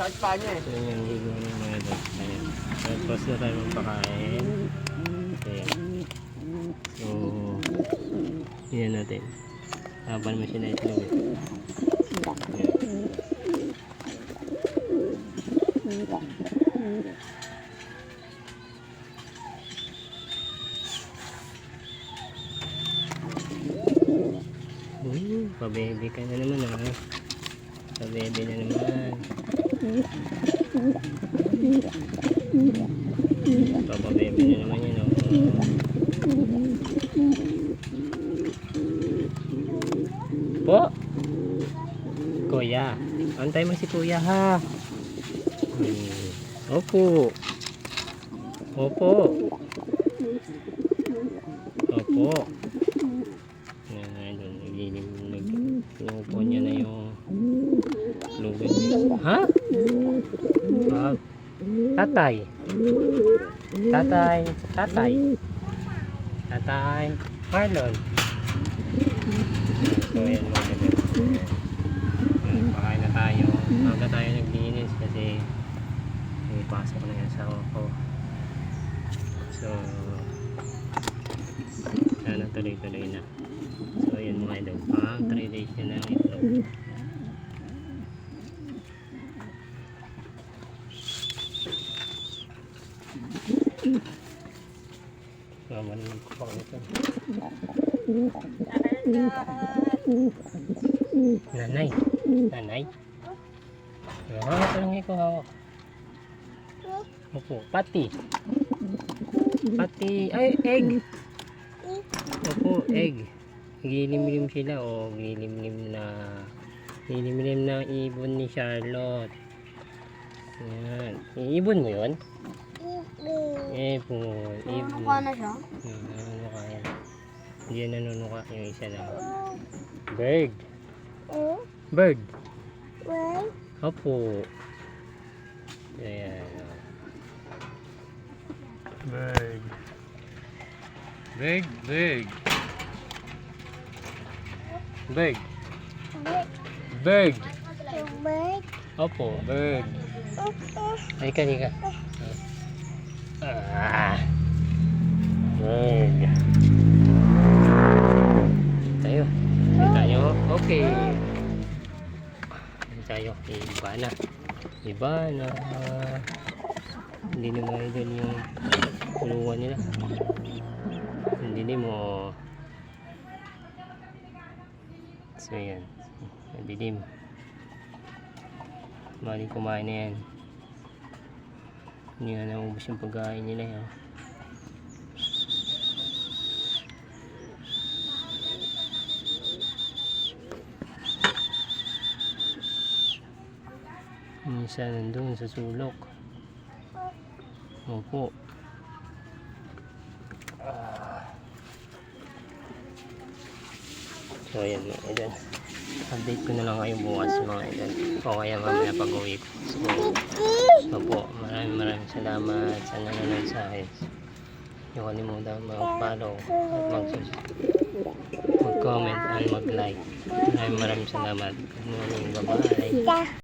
masakit pa niya eh. So yun yung higo ng mga idol. Ayan. Tapos na tayo magpakain. Ayan. So, yan natin. Habang mo siya na itlog. eh. Hmm, pabebe ka na naman ah. Pabebe na naman. Na yun. Po! Kuya, antay mo si kuya ha. Hmm. Opo. Opo. Opo. Yan, idol. Naglilim. Nag, pinupo niya na yung lubid niya. Ha? Ah, tatay. Tatay. Tatay. Tatay. Marlon. So, yan mga. Yan, Pakain na tayo. Maga tayo naglinis kasi may pasok na yung asawa ko. So, sana tuloy-tuloy na. So, yun mga idol. Pang 3 days na ng itlog. Mamaninig ko pa ito. Nanay. Nanay. Ah, ito lang ikaw hawak. Opo, pati. Pati, ay, egg. Opo, egg. Gilimlim sila o gilimlim na gilimlim na ibon ni Charlotte. Yan. Ibon mo yun? Ibon. Ibon. Nakuha na siya. Hmm, nanunuka yan. Hindi yan nanunuka yung isa lang. Bird. Ayan. oh. Bird. Bird, bird. Bird. Bird. Opo, bird. Halika, halika. Ah. Bird. Tayo. Tayo. Okay. Tayo. Iba na. Iba na. Hindi na mga idol yung kulungan nila. Hindi na mo. So yan. Madilim. Maling kumain na yan. Hindi na naubos yung pagkain nila yan. Minsan nandun sa sulok. Opo. So ayan mga idol. Update ko na lang kayo bukas mga idol. O kaya mamaya pag uwi ko. So, opo, maraming maraming salamat sa nanonood sa akin. Huwag kalimutan mag-follow at mag- mag-comment and mag-like. Maraming maraming salamat. Good morning. Bye-bye.